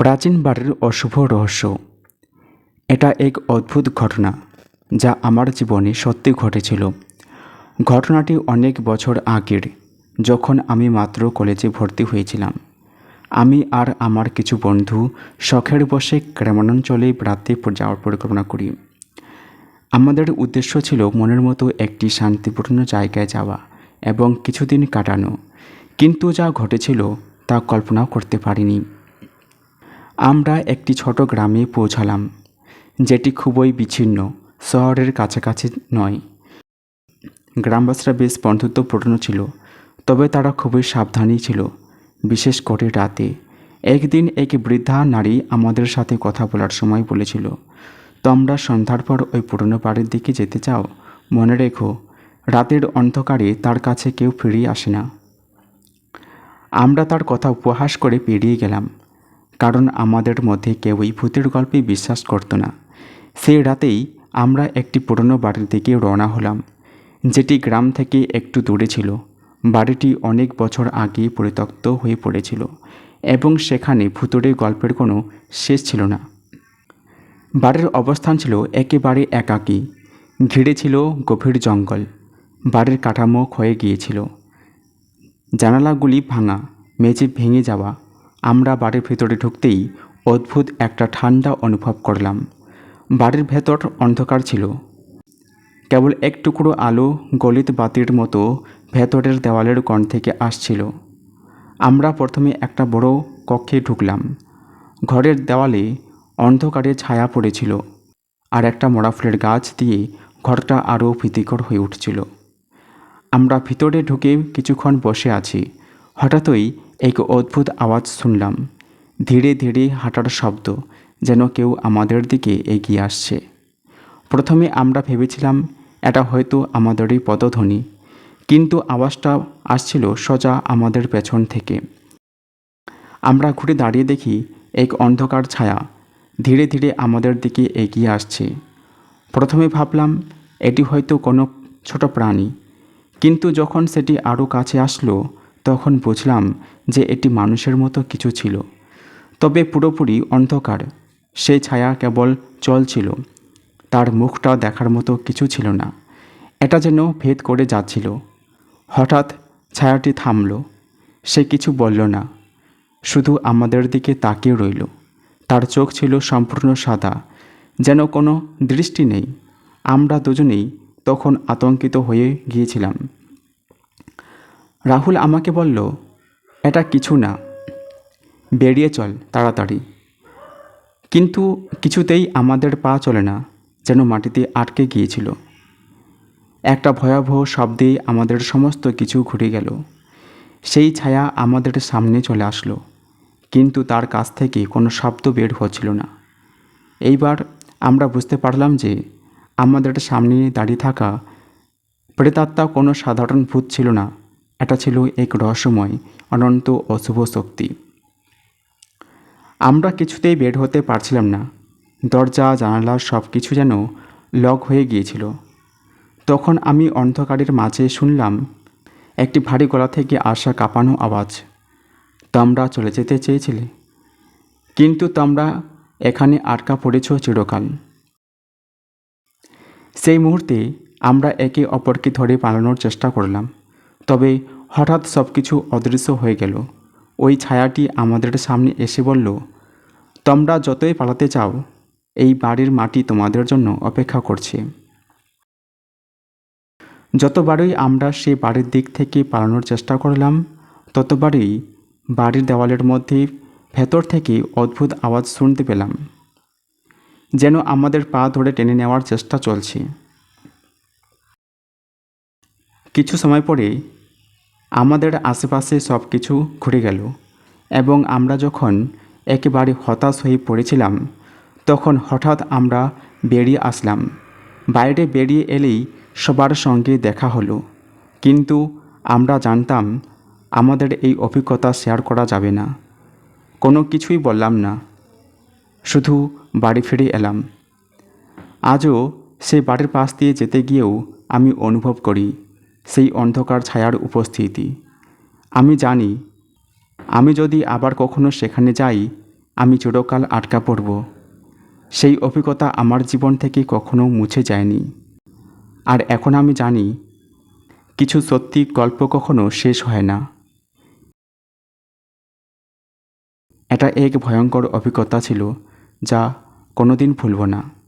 প্রাচীন বাড়ির অশুভ রহস্য। এটা এক অদ্ভুত ঘটনা, যা আমার জীবনে সত্যি ঘটেছিল। ঘটনাটি অনেক বছর আগের, যখন আমি মাত্র কলেজে ভর্তি হয়েছিলাম। আমি আর আমার কিছু বন্ধু শখের বসে গ্রামাঞ্চলে বেড়াতে যাওয়ার পরিকল্পনা করি। আমাদের উদ্দেশ্য ছিল মনের মতো একটি শান্তিপূর্ণ জায়গায় যাওয়া এবং কিছুদিন কাটানো, কিন্তু যা ঘটেছিল তা কল্পনাও করতে পারিনি। আমরা একটি ছোট গ্রামে পৌঁছালাম, যেটি খুবই বিচ্ছিন্ন, শহরের কাছাকাছি নয়। গ্রামবাসীরা বেশ বন্ধুত্বপূর্ণ ছিল, তবে তারা খুবই সাবধানী ছিল, বিশেষ করে রাতে। একদিন এক বৃদ্ধা নারী আমাদের সাথে কথা বলার সময় বলেছিল, তোমরা সন্ধ্যার পর ওই পুরনো বাড়ির দিকে যেতে চাও? মনে রেখো, রাতের অন্ধকারে তার কাছে কেউ ফিরিয়ে আসে না। আমরা তার কথা উপহাস করে পেরিয়ে গেলাম। কারণ আমাদের মধ্যে কেউই ভূতের গল্পে বিশ্বাস করতো না। সেই রাতেই আমরা একটি পুরনো বাড়ির দিকে রওনা হলাম, যেটি গ্রাম থেকে একটু দূরে ছিল। বাড়িটি অনেক বছর আগে পরিত্যক্ত হয়ে পড়েছিল এবং সেখানে ভূতুরের গল্পের কোনো শেষ ছিল না। বাড়ির অবস্থান ছিল একেবারে একাকী, ঘিরে ছিল গভীর জঙ্গল। বাড়ির কাঠামো ক্ষয়ে গিয়েছিল। জানালাগুলি ভাঙা, মেঝে ভেঙে যাওয়া আমরা বাড়ির ভেতরে ঢুকতেই অদ্ভুত একটা ঠান্ডা অনুভব করলাম। বাড়ির ভেতর অন্ধকার ছিল। কেবল এক টুকরো আলো গলিত বাতির মতো ভেতরের দেওয়ালের কণ থেকে আসছিল। আমরা প্রথমে একটা বড় কক্ষে ঢুকলাম। ঘরের দেওয়ালে অন্ধকারে ছায়া পড়েছিল আর একটা মরা ফুলের গাছ দিয়ে ঘরটা আরও ভীতিকর হয়ে উঠছিল। আমরা ভিতরে ঢুকে কিছুক্ষণ বসে আছি। হঠাৎই এক অদ্ভুত আওয়াজ শুনলাম। ধীরে ধীরে হাঁটার শব্দ যেন কেউ আমাদের দিকে এগিয়ে আসছে। প্রথমে আমরা ভেবেছিলাম, এটা হয়তো আমাদেরই পদধ্বনি। কিন্তু আওয়াজটা আসছিল সোজা আমাদের পেছন থেকে। আমরা ঘুরে দাঁড়িয়ে দেখি, এক অন্ধকার ছায়া ধীরে ধীরে আমাদের দিকে এগিয়ে আসছে। প্রথমে ভাবলাম, এটি হয়তো কোনো ছোট প্রাণী। কিন্তু যখন সেটি আরও কাছে আসলো তখন বুঝলাম যে এটি মানুষের মতো কিছু ছিল। তবে পুরোপুরি অন্ধকার, সেই ছায়া কেবল চলছিল তার মুখটা দেখার মতো কিছু ছিল না। এটা যেন ভেদ করে যাচ্ছিল। হঠাৎ ছায়াটি থামল। সে কিছু বলল না। শুধু আমাদের দিকে তাকিয়ে রইল। তার চোখ ছিল সম্পূর্ণ সাদা। যেন কোনো দৃষ্টি নেই। আমরা দুজনেই তখন আতঙ্কিত হয়ে গিয়েছিলাম। রাহুল আমাকে বলল, এটা কিছু না। বেরিয়ে চল তাড়াতাড়ি। কিন্তু কিছুতেই আমাদের পা চলে না, যেন মাটিতে আটকে গিয়েছিল। একটা ভয়াবহ শব্দে আমাদের সমস্ত কিছু ঘুরে গেল। সেই ছায়া আমাদের সামনে চলে আসলো, কিন্তু তার কাছ থেকে কোনো শব্দ বের হচ্ছিল না। এইবার আমরা বুঝতে পারলাম যে আমাদের সামনে দাঁড়িয়ে থাকা প্রেতাত্মা কোনো সাধারণ ভূত ছিল না এটা ছিল এক রহস্যময়, অনন্ত অশুভ শক্তি। আমরা কিছুতেই বের হতে পারছিলাম না। দরজা, জানালা সব কিছু যেন লক হয়ে গিয়েছিল। তখন আমি অন্ধকারের মাঝে শুনলাম, একটি ভারী গলা থেকে আসা কাঁপানো আওয়াজ, তোমরা চলে যেতে চেয়েছিলে? কিন্তু তোমরা এখানে আটকা পড়েছ চিরকাল। সেই মুহূর্তে আমরা একে অপরকে ধরে পালানোর চেষ্টা করলাম। তবে হঠাৎ সব কিছু অদৃশ্য হয়ে গেল। ওই ছায়াটি আমাদের সামনে এসে বলল, তোমরা যতই পালাতে চাও, এই বাড়ির মাটি তোমাদের জন্য অপেক্ষা করছে। যতবারই আমরা সে বাড়ির দিক থেকে পালানোর চেষ্টা করলাম, ততবারই বাড়ির দেওয়ালের মধ্যে ভেতর থেকে অদ্ভুত আওয়াজ শুনতে পেলাম, যেন আমাদের পা ধরে টেনে নেওয়ার চেষ্টা চলছে। কিছু সময় পরে আমাদের আশেপাশে সব কিছু ঘুরে গেল এবং আমরা যখন একেবারে হতাশ হয়ে পড়েছিলাম, তখন হঠাৎ আমরা বেরিয়ে আসলাম। বাইরে বেরিয়ে এলেই সবার সঙ্গে দেখা হলো। কিন্তু আমরা জানতাম আমাদের এই অভিজ্ঞতা শেয়ার করা যাবে না। কোনো কিছুই বললাম না। শুধু বাড়ি ফিরে এলাম। আজও সে বাড়ির পাশ দিয়ে যেতে গিয়েও আমি অনুভব করি। সেই অন্ধকার ছায়ার উপস্থিতি। আমি জানি, আমি যদি আবার কখনো সেখানে যাই, আমি চিরকাল আটকা পড়ব। সেই অভিজ্ঞতা আমার জীবন থেকে কখনো মুছে যায়নি। আর এখন আমি জানি, কিছু সত্যি গল্প কখনো শেষ হয় না। এটা এক ভয়ঙ্কর অভিজ্ঞতা ছিল, যা কোনোদিন ভুলব না।